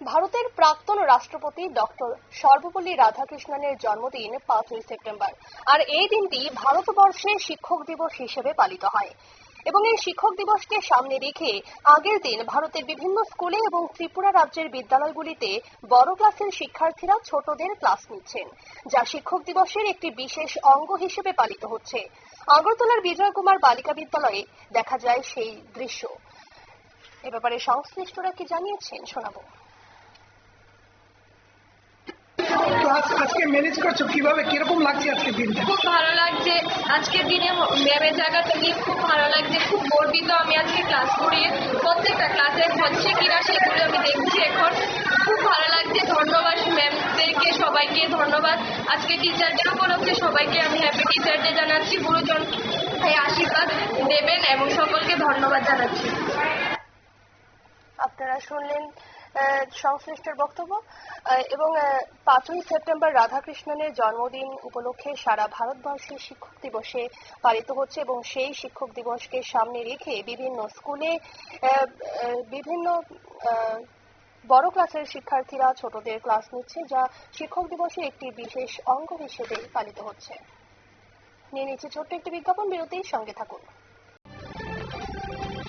ভারতের প্রাক্তন রাষ্ট্রপতি ডক্টর সর্বপল্লী রাধাকৃষ্ণনের জন্মদিন পাঁচই সেপ্টেম্বর। আর এই দিনটি ভারতবর্ষে শিক্ষক দিবস হিসেবে পালিত হয়। এবং এই শিক্ষক দিবসকে সামনে রেখে আগের দিন ভারতের বিভিন্ন স্কুলে এবং ত্রিপুরা রাজ্যের বিদ্যালয়গুলিতে বড় ক্লাসের শিক্ষার্থীরা ছোটদের ক্লাস নিচ্ছেন, যা শিক্ষক দিবসের একটি বিশেষ অঙ্গ হিসেবে পালিত হচ্ছে। আগরতলার বিজয় কুমার বালিকা বিদ্যালয়ে দেখা যায় সেই দৃশ্য। এ ব্যাপারে সংশ্লিষ্টরা কি জানিয়েছেন শোনাবো ক্লাস আজকে ম্যানেজ করছ? কীভাবে কীরকম লাগছে আজকে দিনটা? খুব ভালো লাগছে। আজকের দিনে ম্যামের জায়গা থেকে খুব ভালো লাগছে। খুব গর্বিত আমি আজকে ক্লাস করিয়ে প্রত্যেকটা ক্লাসে হচ্ছে কিনা সেগুলো আমি দেখছি এখন। খুব ভালো লাগছে। ধন্যবাদ ম্যামদেরকে সবাইকে ধন্যবাদ। আজকে টিচার ডে উপলক্ষে সবাইকে আমি হ্যাপি টিচার ডে জানাচ্ছি। গুরুজন এই আশীর্বাদ দেবেন এবং সকলকে ধন্যবাদ জানাচ্ছি। আপনারা শুনলেন আহ, সংশ্লিষ্টর বক্তব্য। এবং পাঁচই সেপ্টেম্বর রাধাকৃষ্ণনের জন্মদিন উপলক্ষে সারা ভারতবর্ষে শিক্ষক দিবসে পালিত হচ্ছে এবং সেই শিক্ষক দিবসকে সামনে রেখে বিভিন্ন স্কুলে বিভিন্ন বড় ক্লাসের শিক্ষার্থীরা ছোটদের ক্লাস নিচ্ছে যা শিক্ষক দিবসের একটি বিশেষ অঙ্গ হিসেবে পালিত হচ্ছে। নিয়ে নিচ্ছে ছোট্ট একটি বিজ্ঞাপন বিরতির সঙ্গে থাকুন।